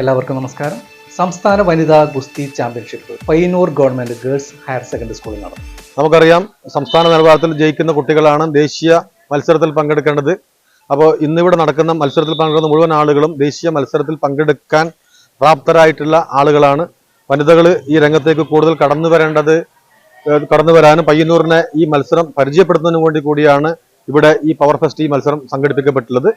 എല്ലാവർക്കും നമസ്കാരം. സംസ്ഥാന വനിതാ ഗുസ്തി championship Payyannur government girls higher secondary സ്കൂളിൽ നടന്നു. നമുക്കറിയാം സംസ്ഥാന നിലവാരത്തിൽ ജയിക്കുന്ന കുട്ടികളാണ് ദേശീയ മത്സരത്തിൽ പങ്കെടുക്കേണ്ടത്. അപ്പോൾ ഇന്നിവിടെ നടക്കുന്ന മത്സരത്തിൽ പങ്കെടുക്കുന്ന മുഴുവൻ ആളുകളും ദേശീയ മത്സരത്തിൽ പങ്കെടുക്കാൻ പ്രാപ്തരായിട്ടുള്ള ആളുകളാണ്. വനിതകൾ ഈ രംഗത്തേക്ക് കൂടുതൽ കടന്നു വരേണ്ടത് കടന്നു വരാനും പയ്യന്നൂരിനെ ഈ മത്സരം പരിചയപ്പെടുത്തുന്നതിന് വേണ്ടി കൂടിയാണ് ഇവിടെ ഈ പവർ ഫെസ്റ്റ് ഈ മത്സരം സംഘടിപ്പിക്കപ്പെട്ടുള്ളത്.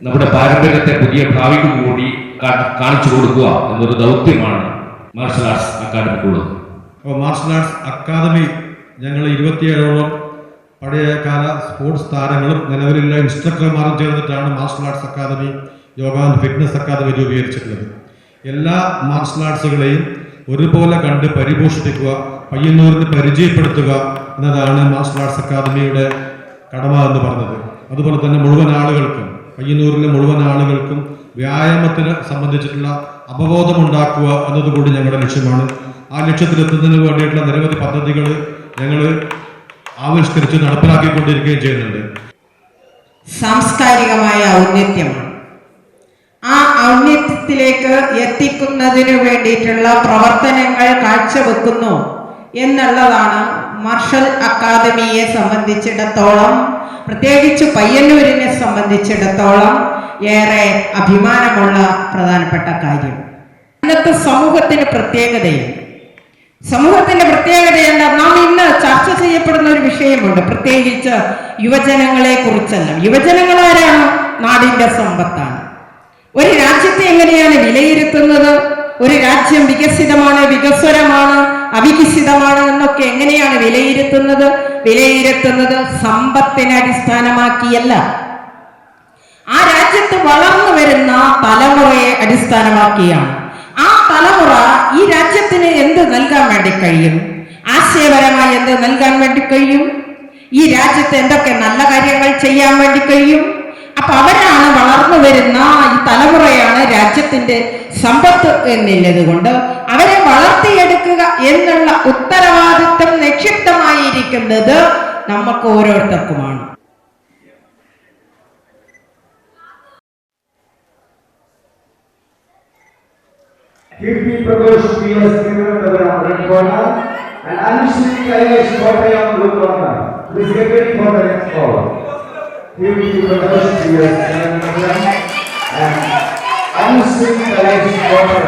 നമ്മുടെ പാരമ്പര്യത്തെ പുതിയ ഭാവിക്ക് കൂടി കാണിച്ചു കൊടുക്കുക എന്നൊരു ദൗത്യമാണ് മാർഷൽ ആർട്സ് അക്കാദമിക്കുള്ളത് അപ്പോൾ മാർഷൽ ആർട്സ് അക്കാദമി ഞങ്ങൾ ഇരുപത്തിയേഴോളം പഴയകാല സ്പോർട്സ് താരങ്ങളും നിലവിലുള്ള ഇൻസ്ട്രക്ടർമാരും ചേർന്നിട്ടാണ് martial arts academy yoga and fitness academy രൂപീകരിച്ചിട്ടുള്ളത്. എല്ലാ മാർഷൽ ആർട്സുകളെയും ഒരുപോലെ കണ്ട് പരിപോഷിപ്പിക്കുക പയ്യന്നൂരിന് പരിചയപ്പെടുത്തുക എന്നതാണ് മാർഷൽ ആർട്സ് അക്കാദമിയുടെ കടമ എന്ന് പറഞ്ഞത് അതുപോലെ തന്നെ മുഴുവൻ ആളുകൾക്കും പയ്യന്നൂരിലെ മുഴുവൻ ആളുകൾക്കും വ്യായാമത്തിന് സംബന്ധിച്ചിട്ടുള്ള അവബോധമുണ്ടാക്കുക എന്നതുകൂടി ഞങ്ങളുടെ ലക്ഷ്യമാണ്. ആ ലക്ഷ്യത്തിലെത്തുന്നതിന് വേണ്ടിയിട്ടുള്ള നിരവധി പദ്ധതികൾ ഞങ്ങൾ ആവിഷ്കരിച്ച് നടപ്പിലാക്കിക്കൊണ്ടിരിക്കുകയും ചെയ്യുന്നുണ്ട്. സാംസ്കാരികമായ ഔന്നത്യമാണ്. ആ ഔന്നത്യത്തിലേക്ക് എത്തിക്കുന്നതിന് വേണ്ടിയിട്ടുള്ള പ്രവർത്തനങ്ങൾ കാഴ്ചവെക്കുന്നു എന്നുള്ളതാണ് മാർഷൽ അക്കാദമിയെ സംബന്ധിച്ചിടത്തോളം പ്രത്യേകിച്ച് പയ്യന്നൂരിനെ സംബന്ധിച്ചിടത്തോളം ഏറെ അഭിമാനമുള്ള പ്രധാനപ്പെട്ട കാര്യം. ഇന്നത്തെ സമൂഹത്തിന് പ്രത്യേകതയുണ്ട് സമൂഹത്തിന്റെ പ്രത്യേകത എന്താ? നാം ഇന്ന് ചർച്ച ചെയ്യപ്പെടുന്ന ഒരു വിഷയമുണ്ട്. പ്രത്യേകിച്ച് യുവജനങ്ങളെ കുറിച്ചെല്ലാം. യുവജനങ്ങൾ ആരാണ്? നാടിന്റെ സമ്പത്താണ്. ഒരു രാജ്യത്തെ എങ്ങനെയാണ് വിലയിരുത്തുന്നത്? ഒരു രാജ്യം വികസിതമാണ് വികസ്വരമാണ്? അവികസിതമാണ് എന്നൊക്കെ എങ്ങനെയാണ് വിലയിരുത്തുന്നത്? വിലയിരുത്തുന്നത് സമ്പത്തിനെ അടിസ്ഥാനമാക്കിയല്ല. ആ രാജ്യത്ത് വളർന്നു വരുന്ന തലമുറയെ അടിസ്ഥാനമാക്കിയാണ്. ആ തലമുറ ഈ രാജ്യത്തിന് എന്ത് നൽകാൻ വേണ്ടി കഴിയും? ആശയപരമായി എന്ത് നൽകാൻ വേണ്ടി കഴിയും? ഈ രാജ്യത്ത് എന്തൊക്കെ നല്ല കാര്യങ്ങൾ ചെയ്യാൻ വേണ്ടി കഴിയും? അവരാണ് വളർന്നു വരുന്ന ഈ തലമുറയാണ് രാജ്യത്തിന്റെ സമ്പത്ത് എന്നുള്ളത് കൊണ്ട് അവരെ വളർത്തിയെടുക്കുക എന്നുള്ള ഉത്തരവാദിത്വം നിക്ഷിപ്തമായിരിക്കുന്നത് നമുക്ക് ഓരോരുത്തർക്കുമാണ് Let's get ready for the next call. He recognize you as an and unseen talented daughter.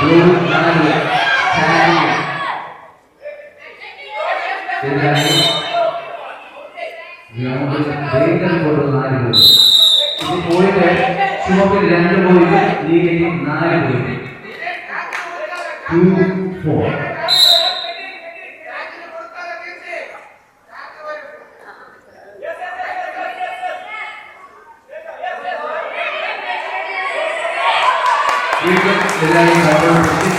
Blue പോയിട്ട് ചുവപ്പിൽ രണ്ട് പോയിട്ട് ലീഗിൽ നാല് പോയിട്ട് ടു ഫോർ എല്ലാവരും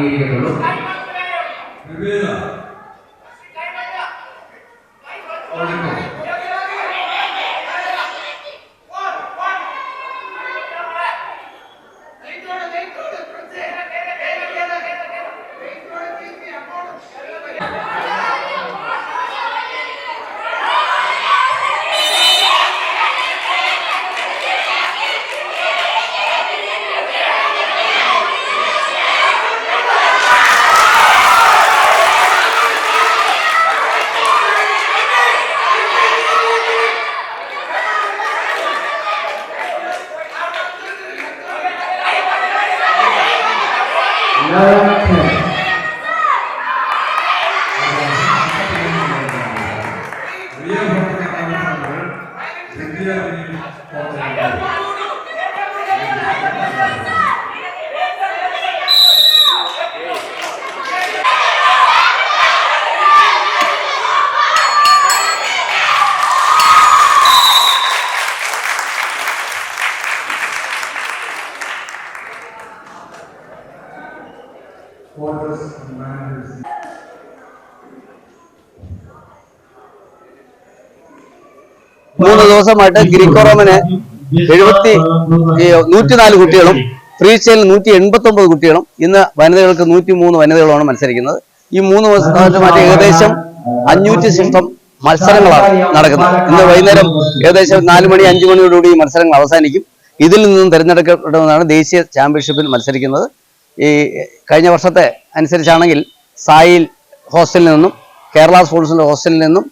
ahí, ¿no? 우리 덕기야 우리 덕기야 മൂന്ന് ദിവസമായിട്ട് ഗ്രീക്കോ റോമന് എഴുപത്തി നൂറ്റിനാല് കുട്ടികളും ഫ്രീ സ്റ്റൈലിൽ നൂറ്റി എൺപത്തി ഒമ്പത് കുട്ടികളും ഇന്ന് വനിതകൾക്ക് നൂറ്റി മൂന്ന് വനിതകളുമാണ് മത്സരിക്കുന്നത്. ഈ മൂന്ന് ദിവസമായിട്ട് ഏകദേശം അഞ്ഞൂറ്റി ശിഷ്ടം മത്സരങ്ങളാണ് നടക്കുന്നത്. ഇന്ന് വൈകുന്നേരം ഏകദേശം നാല് മണി അഞ്ചു മണിയോടുകൂടി ഈ മത്സരങ്ങൾ അവസാനിക്കും. ഇതിൽ നിന്നും തിരഞ്ഞെടുക്കപ്പെടുന്നതാണ് ദേശീയ ചാമ്പ്യൻഷിപ്പിൽ മത്സരിക്കുന്നത്. ഈ കഴിഞ്ഞ വർഷത്തെ അനുസരിച്ചാണെങ്കിൽ സായിൽ ഹോസ്റ്റലിൽ നിന്നും കേരള സ്പോർട്സിന്റെ ഹോസ്റ്റലിൽ നിന്നും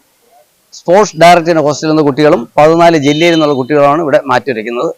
സ്പോർട്സ് ഡയറക്ടറിന്റെ ഹോസ്റ്റലിൽ നിന്ന് കുട്ടികളും പതിനാല് ജില്ലയിൽ നിന്നുള്ള കുട്ടികളാണ് ഇവിടെ മാറ്റിവെക്കുന്നത്